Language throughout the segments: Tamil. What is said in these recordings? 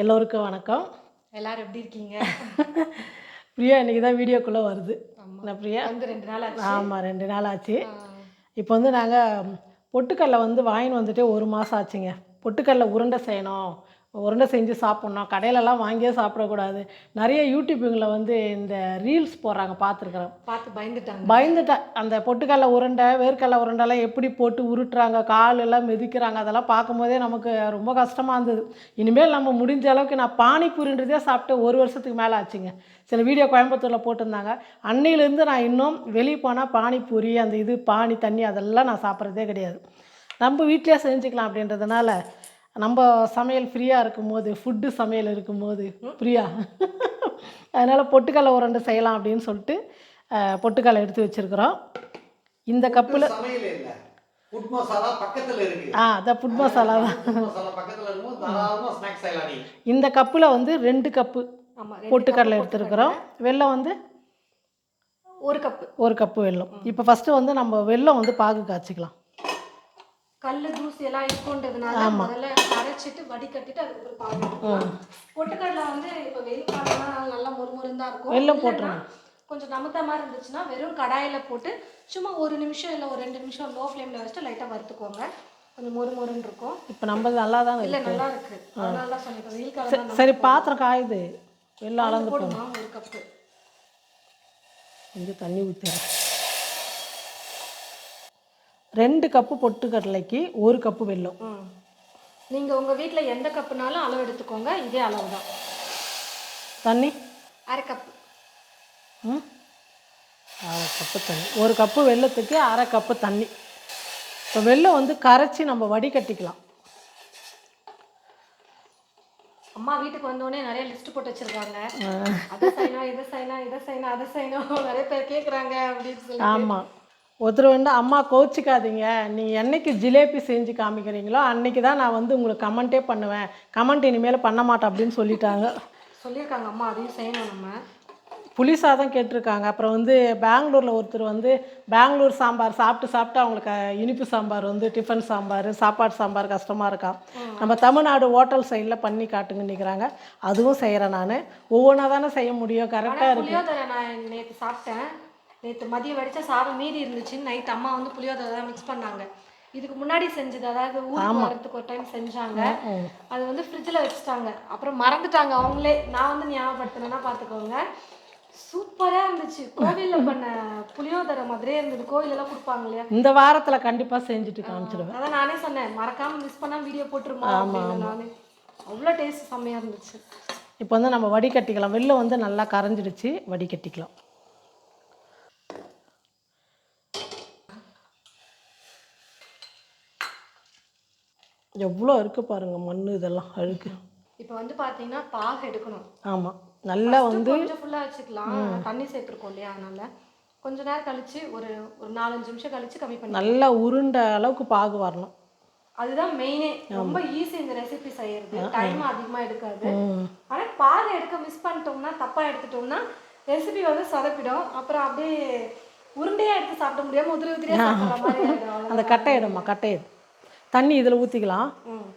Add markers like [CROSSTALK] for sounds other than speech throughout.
எல்லோருக்கும் வணக்கம். எல்லாரும் எப்படி இருக்கீங்க? பிரியா இன்றைக்கி தான் வீடியோக்குள்ளே வருது. என்ன பிரியா? வந்து ரெண்டு நாள் ஆச்சு. ஆமாம் ரெண்டு நாள் ஆச்சு. இப்போ வந்து நாங்கள் பொட்டுக்கடலை வந்து வாங்கின்னு வந்துட்டு ஒரு மாதம் ஆச்சுங்க. பொட்டுக்கடலை உருண்டை செய்யணும். உருண்டை செஞ்சு சாப்பிட்ணும். கடையிலலாம் வாங்கியே சாப்பிடக்கூடாது. நிறைய யூடியூப்புங்களில் வந்து இந்த ரீல்ஸ் போடுறாங்க பார்த்துருக்குறேன். பார்த்து பயந்துட்டாங்க. பயந்துட்டேன் அந்த பொட்டுக்கடலை உருண்டை வேர்க்கடலை உருண்டைலாம் எப்படி போட்டு உருட்டுறாங்க கால் எல்லாம் மிதிக்கிறாங்க அதெல்லாம் பார்க்கும்போதே நமக்கு ரொம்ப கஷ்டமாக இருந்தது. இனிமேல் நம்ம முடிஞ்ச அளவுக்கு நான் பானிபூரின்றதே சாப்பிட்டு ஒரு வருஷத்துக்கு மேலே ஆச்சுங்க. சில வீடியோ கோயம்புத்தூரில் போட்டிருந்தாங்க. அன்னையிலேருந்து நான் இன்னும் வெளியே போனால் பானிபூரி அந்த இது பானி தண்ணி அதெல்லாம் நான் சாப்பிட்றதே கிடையாது. நம்ம வீட்டிலே செஞ்சுக்கலாம் அப்படின்றதுனால நம்ம சமையல் ஃப்ரீயாக இருக்கும்போது ஃபுட்டு சமையல் இருக்கும்போது ஃப்ரீயா? அதனால் பொட்டுக்கடலை உருண்டை செய்யலாம் அப்படின்னு சொல்லிட்டு பொட்டுக்கடலை எடுத்து வச்சுருக்குறோம். இந்த கப்பில் சமையல் இல்ல. ஃபுட் மசாலா பக்கத்துல இருக்கு. ஆ அதான் ஃபுட் மசாலா தான். இந்த கப்பில் வந்து ரெண்டு கப்பு பொட்டுக்கடலை எடுத்துருக்குறோம். வெல்லம் வந்து ஒரு கப்பு. ஒரு கப்பு வெல்லம். இப்போ ஃபஸ்ட்டு வந்து நம்ம வெல்லம் வந்து பாகு காய்ச்சிக்கலாம். கல்லு தூசி எல்லாம் இருக்குன்றதுனால முதல்ல அரைச்சிட்டு வடிகட்டிட்டு அதுக்கப்புறம் எடுத்துக்கலாம். பொட்டுக்கடலை வந்து இப்போ வெயில் காலம்லாம் நல்லா மொறுமொறுன்னு தான் இருக்கும் இல்லைன்னா போட்டுருங்க. கொஞ்சம் நமத்த மாதிரி இருந்துச்சுன்னா வெறும் கடாயில போட்டு சும்மா ஒரு நிமிஷம் இல்லை ஒரு ரெண்டு நிமிஷம் லோ ஃப்ளேமில் வச்சுட்டு லைட்டாக வறுத்துக்கோங்க. கொஞ்சம் மொறு மொறுன்னு இருக்கும். இப்போ நம்ம நல்லா தான் இல்லை நல்லா இருக்கு. அதனால தான் இப்போ வெயில் காலம் சரி பாத்திரம் காயுது. வெல்லம் அளந்து போடுமா ஒரு கப்பு கொஞ்சம் தண்ணி ஊற்றிடுறேன் ரெண்டு கப்பு பொட்டுக்கடலைக்கு ஒரு கப்பு வெல்லம். நீங்கள் உங்கள் வீட்டில் எந்த கப்புனாலும் அளவு எடுத்துக்கோங்க இதே அளவு தான் தண்ணி? அரை கப்பு. ம். அரை கப்பு தண்ணி. ஒரு கப்பு வெல்லத்துக்கு அரை கப்பு தண்ணி. இப்போ வெல்லம் வந்து கரைச்சி நம்ம வடிகட்டிக்கலாம். அம்மா வீட்டுக்கு வந்தோடனே நிறைய லிஸ்ட் போட்டு வச்சிருக்காங்க. அதை செய்யணும் இதை செய்யணும் இதை செய்யணும் அதை செய்யணும் நிறைய பேர் கேட்குறாங்க அப்படின்னு சொல்லி ஆமாம் ஒருத்தர் வந்து அம்மா கோச்சிக்காதீங்க நீங்கள் என்னைக்கு ஜிலேபி செஞ்சு காமிக்கிறீங்களோ அன்னைக்கு தான் நான் வந்து உங்களுக்கு கமெண்ட்டே பண்ணுவேன். கமெண்ட் இனிமேல் பண்ண மாட்டேன் அப்படின்னு சொல்லிட்டாங்க. சொல்லியிருக்காங்க அம்மா அதையும் செய்யணும் நம்ம. புளி சாதம் கேட்டிருக்காங்க. அப்புறம் வந்து பெங்களூரில் ஒருத்தர் வந்து பெங்களூர் சாம்பார் சாப்பிட்டு சாப்பிட்டு அவங்களுக்கு இனிப்பு சாம்பார் வந்து டிஃபன் சாம்பார் சாப்பாடு சாம்பார் கஷ்டமாக இருக்கா நம்ம தமிழ்நாடு ஹோட்டல் சைடில் பண்ணி நிற்கிறாங்க அதுவும் செய்கிறேன் நான். ஒவ்வொன்றா தானே செய்ய முடியும். கரெக்டாக இருக்கு. நான் நேற்று சாப்பிட்டேன். நேற்று மதியம் வடித்த சாதம் மீதி இருந்துச்சுன்னு நைட் அம்மா வந்து புளியோதரை தான் மிக்ஸ் பண்ணாங்க. இதுக்கு முன்னாடி செஞ்சது அதாவது ஊருக்கு வரதுக்கு ஒரு டைம் செஞ்சாங்க. அது வந்து ஃப்ரிட்ஜில் வச்சுட்டாங்க. அப்புறம் மறந்துட்டாங்க அவங்களே. நான் வந்து ஞாபகப்படுத்தினேன்னா பார்த்துக்கோங்க சூப்பராக இருந்துச்சு. கோவிலில் [LAUGHS] பண்ண புளியோதரை மாதிரியே இருந்தது. கோவிலெல்லாம் கொடுப்பாங்க இல்லையா? இந்த வாரத்தில் கண்டிப்பாக செஞ்சுட்டு காமிச்சிடுவேன் அதான் நானே சொன்னேன். மறக்காம மிஸ் பண்ணா வீடியோ போட்டுருமா நானே. அவ்வளோ டேஸ்ட் செம்மையாக இருந்துச்சு. இப்போ வந்து நம்ம வடிகட்டிக்கலாம். வெள்ளம் வந்து நல்லா கரைஞ்சிடுச்சு. வடிகட்டிக்கலாம். எவ்வளோ இருக்குது பாருங்க மண் இதெல்லாம் அழுக்கு. இப்போ வந்து பார்த்தீங்கன்னா பாகு எடுக்கணும். ஆமாம் நல்லா வந்து கொஞ்சம் ஃபுல்லாக வச்சுக்கலாம். தண்ணி சேர்த்துருக்கோம் இல்லையா அதனால. கொஞ்ச நேரம் கழிச்சு ஒரு ஒரு நாலஞ்சு நிமிஷம் கழிச்சு கம்மி பண்ணி நல்லா உருண்ட அளவுக்கு பாகு வரணும். அதுதான் மெயினே ரொம்ப ஈஸி இந்த ரெசிபி செய்யறது. டைம் அதிகமா எடுக்காது. ஆனா பால் எடுக்க மிஸ் பண்ணிட்டோம்னா தப்பா எடுத்துட்டோம்னா ரெசிபி வந்து சொதப்பிடும். அப்புறம் அப்படியே உருண்டையா எடுத்து சாப்பிட முடியாம உதிரி உதிரியா [LAUGHS] அந்த கட்டையிடும்மா கட்டையிடு. தண்ணி இதில் ஊற்றிக்கலாம் ம்.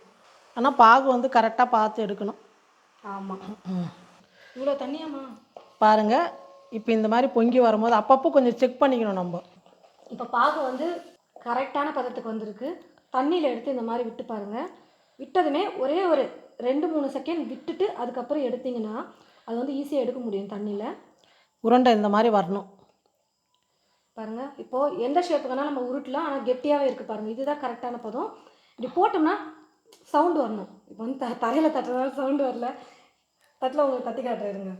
ஆனால் பாகு வந்து கரெக்டாக பார்த்து எடுக்கணும். ஆமா. இவ்வளோ தண்ணியாம்மா. பாருங்கள் இப்போ இந்த மாதிரி பொங்கி வரும்போது அப்பப்போ கொஞ்சம் செக் பண்ணிக்கணும் நம்ம. இப்போ பாகு வந்து கரெக்டான பதத்துக்கு வந்திருக்கு. தண்ணியில் எடுத்து இந்த மாதிரி விட்டு பாருங்க. விட்டதுமே ஒரே ஒரு ரெண்டு மூணு செகண்ட் விட்டுட்டு அதுக்கப்புறம் எடுத்தீங்கன்னா அது வந்து ஈஸியாக எடுக்க முடியும் தண்ணியில். உருண்டை இந்த மாதிரி வரணும். பாருங்க. இப்போ எந்த ஷேப்புக்கு வேணாலும் நம்ம உருட்டலாம். ஆனால் கெட்டியாகவே இருக்குது பாருங்க. இதுதான் கரெக்டான பதம். இப்படி போட்டோம்னா சவுண்டு வரணும். இப்போ வந்து த தரையில் தட்டுறதால சவுண்டு வரல. தட்டில் உங்களுக்கு தட்டி காட்டுறேருங்க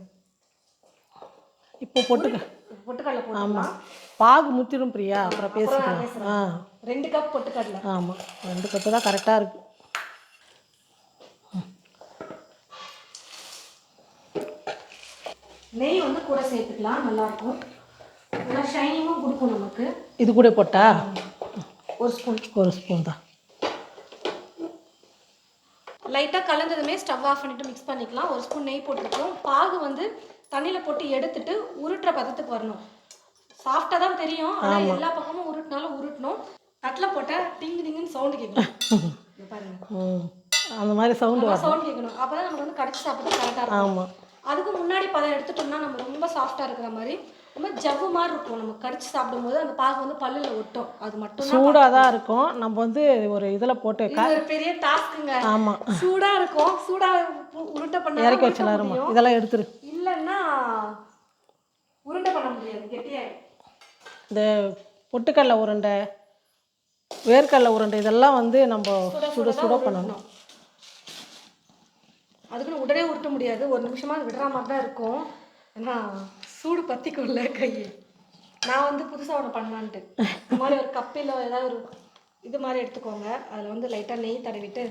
இப்போ பொட்டுக்க. பொட்டுக்கடலை போட்டுக்கலாம். பாகு முத்திரும் பிரியா? அப்புறம் பேசிக்கலாம். ஆ. ரெண்டு கப் பொட்டுக்கடலை. ஆமாம் ரெண்டு கப்பு தான் கரெக்டாக இருக்குது நெய் வந்து கூட சேர்த்துக்கலாம். நல்லாயிருக்கும் நல்லா ஷைனிங்கும் கொடுக்கும் நமக்கு. இது கூட போட்டா? ஒரு ஸ்பூன் ஒரு ஸ்பூன் தான். லைட்டாக கலந்ததுமே ஸ்டவ் ஆஃப் பண்ணிட்டு மிக்ஸ் பண்ணிக்கலாம். ஒரு ஸ்பூன் நெய் போட்டுருக்கோம். பாகு வந்து தண்ணியில் போட்டு எடுத்துட்டு உருட்டுற பதத்துக்கு வரணும். சாஃப்டாக தான் தெரியும். ஆனால் எல்லா பக்கமும் உருட்டினாலும் உருட்டணும். தட்டில் போட்டால் டிங்கு டிங்குன்னு சவுண்டு கேட்கும் இங்க பாருங்க. ம். அந்த மாதிரி சவுண்டு சவுண்ட் கேட்கணும். அப்பதான் நமக்கு வந்து கடிச்சு சாப்பிட்டு கரெக்டாக இருக்கும். ஆமாம் அதுக்கு முன்னாடி பதம் எடுத்துட்டோம்னா நம்ம ரொம்ப சாஃப்டா இருக்கிற மாதிரி ரொம்ப ஜவ்வு மாதிரி இருக்கும். நம்ம கடிச்சு சாப்பிடும்போது அந்த பாகு வந்து பல்லுல ஒட்டும். அது மட்டும் சூடாக தான் இருக்கும். நம்ம வந்து ஒரு இதில் போட்டு ஒரு பெரிய டாஸ்க்குங்க. ஆமாம் சூடா இருக்கும். சூடா உ- உருண்டை பண்ணா இறக்கி உருட்ட முடியும். இதெல்லாம் எடுத்துரு. இல்லைன்னா உருண்டை பண்ண முடியாது. கெட்டியாயிடும் இந்த பொட்டுக்கடலை உருண்டை வேர்க்கடலை உருண்டை இதெல்லாம் வந்து நம்ம சுட சுட பண்ணணும். அதுக்குன்னு உடனே உருட்ட முடியாது. ஒரு நிமிஷமா அது விடுற மாதிரி தான் இருக்கும். ஏன்னா சூடு பத்திக்கும்ல கை நான் வந்து புதுசாக ஒன்று பண்ணலான்ட்டு. இந்த மாதிரி ஒரு கப்பில் ஏதாவது ஒரு இது மாதிரி எடுத்துக்கோங்க. அதில் வந்து லைட்டாக நெய் தடவிட்டு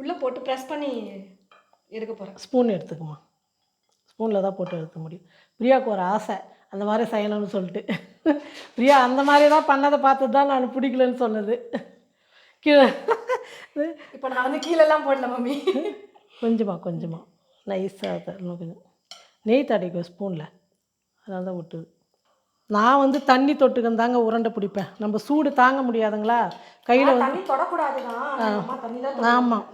உள்ளே போட்டு ப்ரெஸ் பண்ணி எடுக்க போகிறேன் ஸ்பூன் எடுத்துக்குமா ஸ்பூனில் தான் போட்டு எடுக்க முடியும். பிரியாவுக்கு ஒரு ஆசை. அந்த மாதிரி செய்யணும்னு சொல்லிட்டு. பிரியா அந்த மாதிரி தான் பண்ணதை பார்த்து தான் நான் பிடிக்கலன்னு சொன்னது. கீழே. இப்போ நான் வந்து கீழெல்லாம் போடல மம்மி. கொஞ்சமா கொஞ்சமா. நைஸாக தரணும் கொஞ்சம் நெய் தடைக்கும் ஸ்பூனில். அதனால தான் விட்டுது நான் வந்து தண்ணி தொட்டுக்கன்னு தாங்க உருண்டை பிடிப்பேன். நம்ம சூடு தாங்க முடியாதுங்களா? கையில் வந்து தொடக்கூடாது ஆமாம்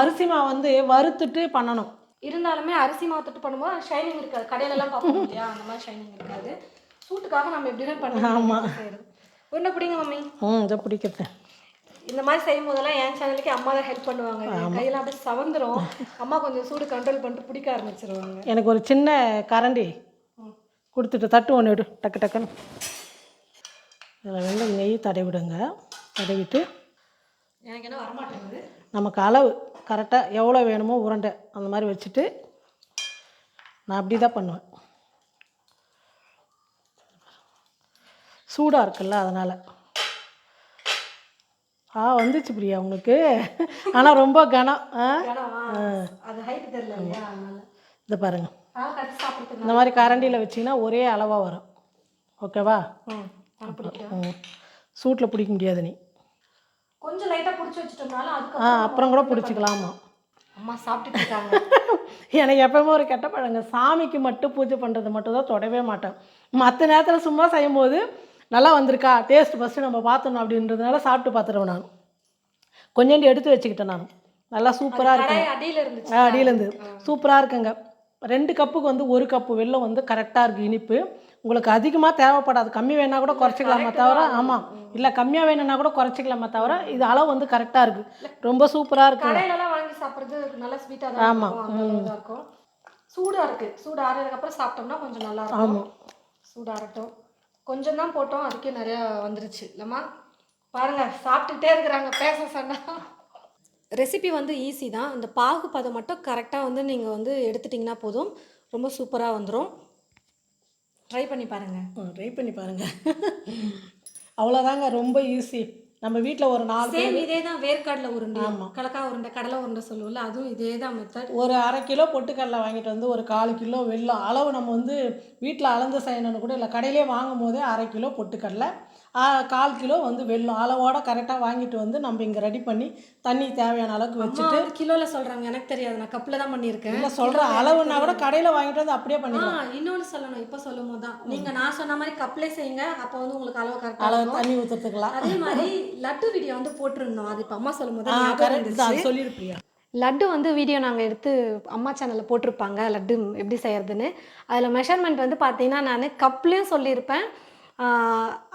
அரிசி மாவு வந்து வறுத்துட்டு பண்ணணும். இருந்தாலுமே அரிசி மாவு தொட்டு பண்ணும்போது ஷைனிங் இருக்காது. கடையில எல்லாம் பார்ப்போம் இல்லையா? அந்த மாதிரி ஷைனிங் இருக்காது. சூட்டுக்காக நம்ம எப்படி பண்ணலாம் ஆமா. உருண்டை பிடிங்க மம்மி. ம் இதை பிடிக்கிறது இந்த மாதிரி செய்யும் போதெல்லாம் என் சேனலுக்கு அம்மா தான் ஹெல்ப் பண்ணுவாங்க. கையெல்லாம் அப்படியே சவந்துரும். அம்மா கொஞ்சம் சூடு கண்ட்ரோல் பண்ணிட்டு பிடிக்க ஆரம்பிச்சிருவாங்க. எனக்கு ஒரு சின்ன கரண்டி கொடுத்துட்டு தட்டு ஒன்று விடு. டக்கு டக்குன்னு. இதில் வந்து நெய் தடவிடுங்க தடவிட்டு எனக்கு என்ன வரமாட்டேங்குது? நமக்கு அளவு கரெக்டாக எவ்வளோ வேணுமோ உருண்டை அந்த மாதிரி வச்சுட்டு நான் அப்படி தான் பண்ணுவேன். சூடாக இருக்குல்ல அதனால். ஆ வந்துச்சு பிரியா உனக்கு ஆனால் ரொம்ப கனம். ஆ? கடிச்சு சாப்பிட்றதுக்கு இந்த மாதிரி கரண்டியில் வச்சிங்கன்னா ஒரே அளவாக வரும். ஓகேவா? ம் சூட்டில் பிடிக்க முடியாது நீ. கொஞ்சம் லைட்டாக பிடிச்சி வச்சுட்டோம்னாலும் ஆ அப்புறம் கூட பிடிச்சிக்கலாமா? அம்மா இருக்காங்க. [LAUGHS] எனக்கு எப்பவுமே ஒரு கெட்ட பழங்க. சாமிக்கு மட்டும் பூஜை பண்ணுறது மட்டும் தான் தொடவே மாட்டேன். மற்ற நேரத்தில் சும்மா செய்யும்போது நல்லா வந்திருக்கா? டேஸ்ட் ஃபஸ்ட்டு நம்ம பார்த்தணும் அப்படின்றதுனால சாப்பிட்டு பார்த்துருவேன் நான். கொஞ்சோண்டு எடுத்து வச்சுக்கிட்டேன் நான். நல்லா சூப்பராக இருக்கு அடியிலேருந்து சூப்பராக இருக்குங்க. ரெண்டு கப்புக்கு வந்து ஒரு கப்பு வெல்லம் வந்து கரெக்டாக இருக்குது இனிப்பு. உங்களுக்கு அதிகமாக தேவைப்படாது. கம்மி வேணா கூட குறைச்சிக்கலாமா தவிர ஆமாம் இல்லை கம்மியாக வேணும்னா கூட குறைச்சிக்கலாமா தவிர இது அளவு வந்து கரெக்டாக இருக்குது ரொம்ப சூப்பராக இருக்குங்க கடையிலலாம் வாங்கி சாப்பிட்றது நல்லா ஸ்வீட்டாக தான் ஆமா. இருக்கும். அந்த அளவு தான் இருக்கும். சூடாக இருக்கு. சூடு ஆறுறதுக்கு அப்புறம் சாப்பிட்டோம்னா கொஞ்சம் நல்லா இருக்கும். சூடாகட்டும் கொஞ்சம் தான் போட்டோம் அதுக்கே நிறையா வந்துருச்சு. இல்லைம்மா? பாருங்க சாப்பிட்டுட்டே இருக்கிறாங்க பேச சொன்னா. ரெசிபி வந்து ஈஸி தான். இந்த பாகு பதம் மட்டும் கரெக்டாக வந்து நீங்கள் வந்து எடுத்துட்டிங்கன்னா போதும். ரொம்ப சூப்பராக வந்துடும் ட்ரை பண்ணி பாருங்கள் ட்ரை பண்ணி பாருங்கள் அவ்வளோதாங்க ரொம்ப ஈஸி நம்ம வீட்டில் ஒரு நாலு சேம் இதே தான் வேர்க்கடலை உருண்டை. கலக்கா உருண்டை கடலை உருண்டை சொல்லுவோம்ல அதுவும் இதே தான் மெத்தட் ஒரு அரை கிலோ பொட்டுக்கடலை வாங்கிட்டு வந்து ஒரு கால் கிலோ வெல்லம் அளவு நம்ம வந்து வீட்டில் அளந்து செய்யணும்னு கூட இல்லை. கடையிலே வாங்கும் போதே அரை கிலோ பொட்டுக்கடலை. கால் கிலோ வந்து வெல்லம் அளவோட கரெக்டாக வாங்கிட்டு வந்து நம்ம இங்கே ரெடி பண்ணி தண்ணி தேவையான அளவுக்கு வச்சுட்டு வந்து கிலோல சொல்றாங்க. எனக்கு தெரியாது. நான் கப்பில் தான் பண்ணியிருக்கேன். இல்லை சொல்கிற அளவுன்னா கூட கடையில் வாங்கிட்டு வந்து அப்படியே ஆ பண்ணிக்கலாம் இன்னொன்னு சொல்லணும். இப்போ சொல்லும் போது தான் நீங்க நான் சொன்ன மாதிரி கப்லே செய்யுங்க. அப்போ வந்து உங்களுக்கு அளவு கரெக்டாக அளவு தண்ணி ஊற்றுறதுக்கலாம் அதே மாதிரி லட்டு வீடியோ வந்து போட்டிருந்தோம். அது இப்போ அம்மா சொல்லும் போது கரெக்ட் சொல்லியிருப்பியா? லட்டு வந்து வீடியோ நாங்கள் எடுத்து அம்மா சேனலில் போட்டிருப்பாங்க. லட்டு எப்படி செய்யறதுன்னு. அதில் மெஷர்மெண்ட் வந்து பார்த்தீங்கன்னா நான் கப்லேயும் சொல்லியிருப்பேன்.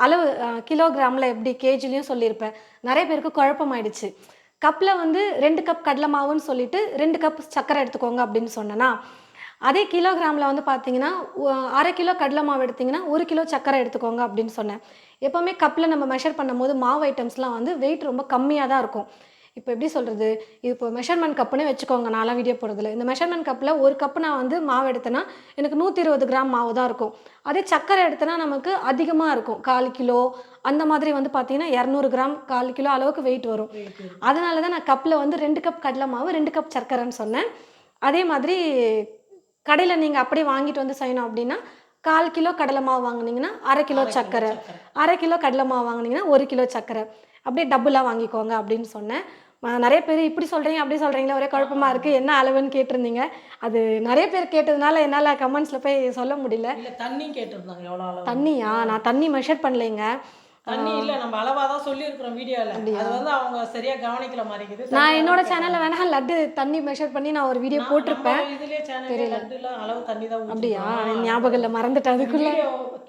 அளவு கிலோகிராமில் எப்படி கேஜிலையும் சொல்லியிருப்பேன். நிறைய பேருக்கு குழப்பமாயிடுச்சு. கப்பில் வந்து ரெண்டு கப் கடலை மாவுன்னு சொல்லிட்டு ரெண்டு கப் சர்க்கரை எடுத்துக்கோங்க அப்படின்னு சொன்னேன்னா அதே கிலோகிராமில் வந்து பார்த்தீங்கன்னா அரை கிலோ கடலை மாவு எடுத்தீங்கன்னா ஒரு கிலோ சர்க்கரை எடுத்துக்கோங்க அப்படின்னு சொன்னேன். எப்போவுமே கப்பில் நம்ம மெஷர் பண்ணும்போது மாவு ஐட்டம்ஸ்லாம் வந்து வெயிட் ரொம்ப கம்மியாக தான் இருக்கும். இப்போ எப்படி சொல்கிறது இப்போ மெஷர்மெண்ட் கப்புனே வச்சுக்கோங்க. நான்லாம் வீடியோ போடுறதுல. இந்த மெஷர்மெண்ட் கப்பில் ஒரு கப்பு நான் வந்து மாவு எடுத்தேன்னா எனக்கு நூற்றி இருபது கிராம் மாவு தான் இருக்கும். அதே சர்க்கரை எடுத்தேன்னா நமக்கு அதிகமாக இருக்கும். கால் கிலோ அந்த மாதிரி வந்து பார்த்தீங்கன்னா இரநூறு கிராம் கால் கிலோ அளவுக்கு வெயிட் வரும். அதனால தான் நான் கப்பில் வந்து ரெண்டு கப் கடலை மாவு ரெண்டு கப் சர்க்கரைன்னு சொன்னேன். அதே மாதிரி கடையில் நீங்கள் அப்படியே வாங்கிட்டு வந்து செய்யணும் அப்படின்னா கால் கிலோ கடலை மாவு வாங்குனீங்கன்னா அரை கிலோ சர்க்கரை. அரை கிலோ கடலை மாவு வாங்குனீங்கன்னா ஒரு கிலோ சர்க்கரை. அப்படியே டபுளாக வாங்கிக்கோங்க அப்படின்னு சொன்னேன். நிறைய பேர் இப்படி சொல்கிறீங்க அப்படி சொல்கிறீங்களா ஒரே குழப்பமா இருக்குது என்ன அளவுன்னு கேட்டிருந்தீங்க. அது நிறைய பேர் கேட்டதுனால என்னால் கமெண்ட்ஸில் போய் சொல்ல முடியல. தண்ணி கேட்டிருந்தாங்க எவ்வளோ தண்ணியா? நான் தண்ணி மெஷர் பண்ணலைங்க. தண்ணி இல்ல நம்ம அளவா தான் சொல்லியிருக்கிறோம் வீடியோல. அது வந்து அவங்க சரியா கவனிக்கல மாட்டேங்குது. நான் என்னோட சேனல்ல வேணா லட்டு தண்ணி மெஷர் பண்ணி நான் ஒரு வீடியோ போட்டிருப்பேன். இதுலயே சேனல் லட்டுல அளவு தண்ணி தான் அப்படியா. ஞாபகம் இல்லை மறந்துட்டேன் அதுக்குள்ள.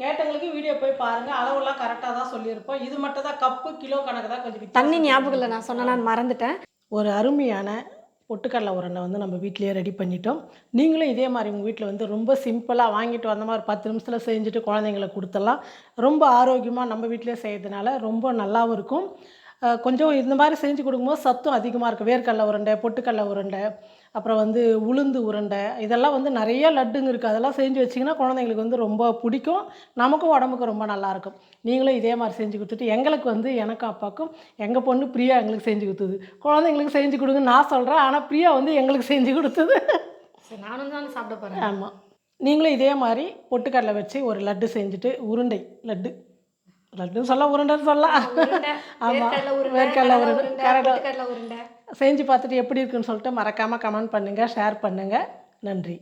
கேட்டவங்களுக்கு வீடியோ போய் பாருங்க அளவெல்லாம் கரெக்டாக தான் சொல்லியிருப்போம். இது மட்டும் தான் கப்பு கிலோ கணக்கு தான் கொஞ்சம் தண்ணி ஞாபகம் இல்லை நான் சொன்னேன் நான் மறந்துட்டேன். ஒரு அருமையான பொட்டுக்கடலை உருண்டை வந்து நம்ம வீட்டிலேயே ரெடி பண்ணிட்டோம். நீங்களும் இதே மாதிரி உங்கள் வீட்டில் வந்து ரொம்ப சிம்பிளாக வாங்கிட்டு வந்த மாதிரி பத்து நிமிஷத்தில் செஞ்சுட்டு குழந்தைங்களுக்கு கொடுத்துடலாம். ரொம்ப ஆரோக்கியமாக நம்ம வீட்டிலே செய்யறதுனால ரொம்ப நல்லாவும் இருக்கும். கொஞ்சம் இந்த மாதிரி செஞ்சு கொடுக்கும்போது சத்தும் அதிகமாக இருக்கும் வேர்க்கடலை உருண்டை பொட்டுக்கடலை உருண்டை அப்புறம் வந்து உளுந்து உருண்டை இதெல்லாம் வந்து நிறைய லட்டுங்க இருக்குது அதெல்லாம் செஞ்சு வச்சிங்கன்னா குழந்தைங்களுக்கு வந்து ரொம்ப பிடிக்கும். நமக்கும் உடம்புக்கு ரொம்ப நல்லாயிருக்கும் நீங்களும் இதே மாதிரி செஞ்சு கொடுத்துட்டு எங்களுக்கு வந்து எனக்கும் அப்பாவுக்கும் எங்கள் பொண்ணு பிரியா எங்களுக்கு செஞ்சு கொடுத்தது. குழந்தைங்களுக்கு செஞ்சு கொடுங்கன்னு நான் சொல்கிறேன் ஆனால் பிரியா வந்து எங்களுக்கு செஞ்சு கொடுத்தது. சரி நானும் தான் சாப்பிட போறேன். ஆமாம் நீங்களும் இதே மாதிரி பொட்டுக்கடலை வச்சு ஒரு லட்டு செஞ்சுட்டு உருண்டை லட்டு. லட்டுன்னு சொல்ல உருண்டைன்னு சொல்லலாம் ஆமாம் வேர்க்கடலை உருண்டை, கரெக்டாக செஞ்சு பார்த்துட்டு எப்படி இருக்குன்னு சொல்லிட்டு மறக்காமல் கமெண்ட் பண்ணுங்கள் ஷேர் பண்ணுங்கள் நன்றி.